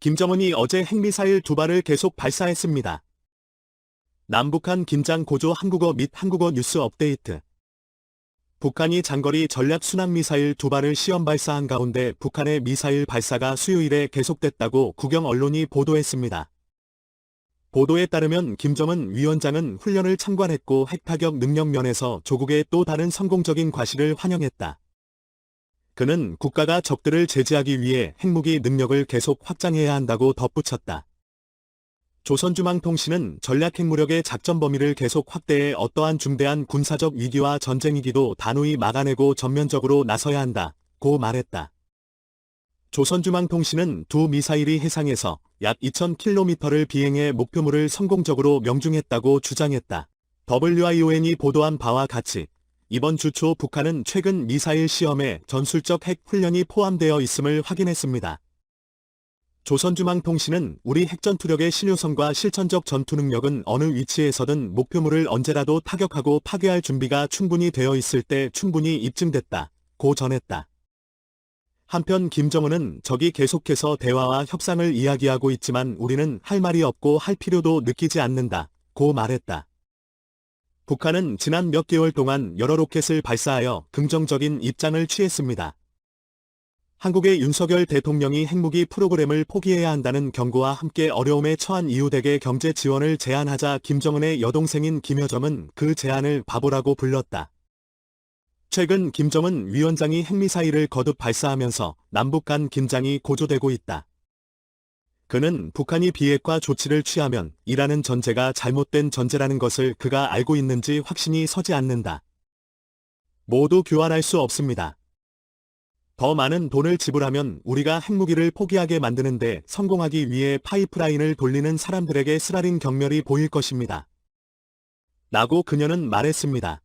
김정은이 어제 핵미사일 두 발을 계속 발사했습니다. 남북한 긴장 고조 한국어 및 한국어 뉴스 업데이트. 북한이 장거리 전략 순항미사일 두 발을 시험 발사한 가운데 북한의 미사일 발사가 수요일에 계속됐다고 국영 언론이 보도했습니다. 보도에 따르면 김정은 위원장은 훈련을 참관했고 핵타격 능력 면에서 조국의 또 다른 성공적인 과실을 환영했다. 그는 국가가 적들을 제지하기 위해 핵무기 능력을 계속 확장해야 한다고 덧붙였다. 조선중앙통신은 전략 핵무력의 작전 범위를 계속 확대해 어떠한 중대한 군사적 위기와 전쟁 위기도 단호히 막아내고 전면적으로 나서야 한다. 고 말했다. 조선중앙통신은 두 미사일이 해상에서 약 2000km를 비행해 목표물을 성공적으로 명중했다고 주장했다. WION이 보도한 바와 같이 이번 주 초 북한은 최근 미사일 시험에 전술적 핵 훈련이 포함되어 있음을 확인했습니다. 조선중앙통신은 우리 핵전투력의 신효성과 실천적 전투 능력은 어느 위치에서든 목표물을 언제라도 타격하고 파괴할 준비가 충분히 되어 있을 때 충분히 입증됐다. 고 전했다. 한편 김정은은 적이 계속해서 대화와 협상을 이야기하고 있지만 우리는 할 말이 없고 할 필요도 느끼지 않는다. 고 말했다. 북한은 지난 몇 개월 동안 여러 로켓을 발사하여 긍정적인 입장을 취했습니다. 한국의 윤석열 대통령이 핵무기 프로그램을 포기해야 한다는 경고와 함께 어려움에 처한 이웃에게 경제 지원을 제안하자 김정은의 여동생인 김여정은 그 제안을 바보라고 불렀다. 최근 김정은 위원장이 핵미사일을 거듭 발사하면서 남북 간 긴장이 고조되고 있다. 그는 북한이 비핵화 조치를 취하면 이라는 전제가 잘못된 전제라는 것을 그가 알고 있는지 확신이 서지 않는다. 모두 교환할 수 없습니다. 더 많은 돈을 지불하면 우리가 핵무기를 포기하게 만드는데 성공하기 위해 파이프라인을 돌리는 사람들에게 쓰라린 경멸이 보일 것입니다. 라고 그녀는 말했습니다.